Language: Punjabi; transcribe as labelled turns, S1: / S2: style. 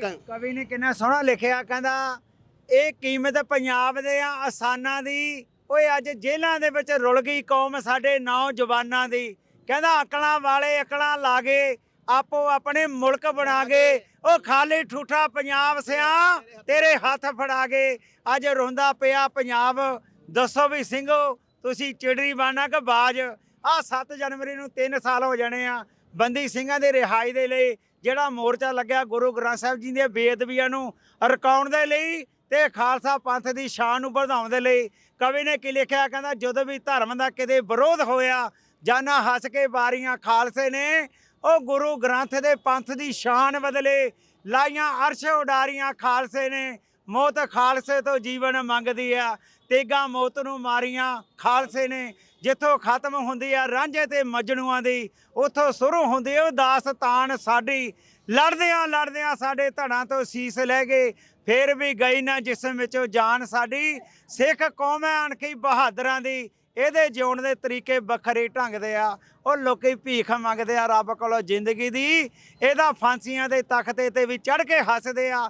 S1: ਕ-
S2: ਕਵੀ ਨੇ ਕਿੰਨਾ ਸੋਹਣਾ ਲਿਖਿਆ, ਕਹਿੰਦਾ, ਇਹ ਕੀਮਤ ਪੰਜਾਬ ਦੇ ਆ, ਆਸਾਨਾਂ ਦੀ। ਓਏ, ਅੱਜ ਜੇਲ੍ਹਾਂ ਦੇ ਵਿੱਚ ਰੁਲ ਗਈ ਕੌਮ ਸਾਡੇ ਨੌਜਵਾਨਾਂ ਦੀ। ਕਹਿੰਦਾ, ਅਕਲਾਂ ਵਾਲੇ ਅਕਲਾਂ ਲਾਗੇ ਆਪੋ ਆਪਣੇ ਮੁਲਕ ਬਣਾ ਗਏ ਉਹ ਖਾਲੀ ਠੂਠਾ ਪੰਜਾਬ ਸਿਆ, ਤੇਰੇ ਹੱਥ ਫੜਾ ਗਏ ਅੱਜ ਰੋਂਦਾ ਪਿਆ ਪੰਜਾਬ। ਦੱਸੋ ਵੀ ਸਿੰਘੋ, ਤੁਸੀਂ ਚਿੜਰੀ ਬਾਣਾ ਕਿ ਬਾਜ? ਆ 7 ਜਨਵਰੀ ਨੂੰ 3 ਸਾਲ ਹੋ ਜਾਣੇ ਆ। ਬੰਦੀ ਸਿੰਘਾਂ ਦੇ ਰਿਹਾਈ ਦੇ ਲਈ ਜਿਹੜਾ ਮੋਰਚਾ ਲੱਗਿਆ ਗੁਰੂ ਗ੍ਰੰਥ ਸਾਹਿਬ ਜੀ ਦੀਆਂ ਬੇਅਦਬੀਆਂ ਨੂੰ ਰਕਾਉਣ ਦੇ ਲਈ ਤੇ ਖਾਲਸਾ ਪੰਥ ਦੀ ਸ਼ਾਨ ਨੂੰ ਵਧਾਉਣ ਦੇ ਲਈ ਕਵੀ ਨੇ ਕੀ ਲਿਖਿਆ? ਕਹਿੰਦਾ, ਜਦੋਂ ਵੀ ਧਰਮ ਦਾ ਕਿਤੇ ਵਿਰੋਧ ਹੋਇਆ ਜਾਨਾ ਹੱਸ ਕੇ ਵਾਰੀਆਂ ਖਾਲਸੇ ਨੇ, ਉਹ ਗੁਰੂ ਗ੍ਰੰਥ ਦੇ ਪੰਥ ਦੀ ਸ਼ਾਨ ਬਦਲੇ ਲਾਈਆਂ ਅਰਸ਼ ਉਡਾਰੀਆਂ ਖਾਲਸੇ ਨੇ। ਮੌਤ ਖਾਲਸੇ ਤੋਂ ਜੀਵਨ ਮੰਗਦੀ ਆ, ਤੇਗਾ ਮੌਤ ਨੂੰ ਮਾਰੀਆਂ ਖਾਲਸੇ ਨੇ। ਜਿੱਥੋਂ ਖਤਮ ਹੁੰਦੀ ਆ ਰਾਂਝੇ ਤੇ ਮਜਨੂਆਂ ਦੀ, ਉੱਥੋਂ ਸ਼ੁਰੂ ਹੁੰਦੀ ਆ ਦਾਸਤਾਨ ਸਾਡੀ। ਲੜਦਿਆਂ ਲੜਦਿਆਂ ਸਾਡੇ ਧੜਾਂ ਤੋਂ ਸੀਸ ਲੈ ਗਏ, ਫੇਰ ਵੀ ਗਈ ਨਾ ਜਿਸਮ ਵਿੱਚੋਂ ਜਾਨ ਸਾਡੀ। ਸਿੱਖ ਕੌਮ ਹੈ ਅਣਖੀ ਬਹਾਦਰਾਂ ਦੀ, ਇਹਦੇ ਜਿਉਣ ਦੇ ਤਰੀਕੇ ਵੱਖਰੇ ਢੰਗਦੇ ਆ। ਉਹ ਲੋਕੀ ਭੀਖ ਮੰਗਦੇ ਆ ਰੱਬ ਕੋਲੋਂ ਜ਼ਿੰਦਗੀ ਦੀ। ਇਹਦਾ ਫਾਂਸੀਆਂ ਦੇ ਤਖਤੇ ਤੇ ਵੀ ਚੜ ਕੇ ਹੱਸਦੇ ਆ।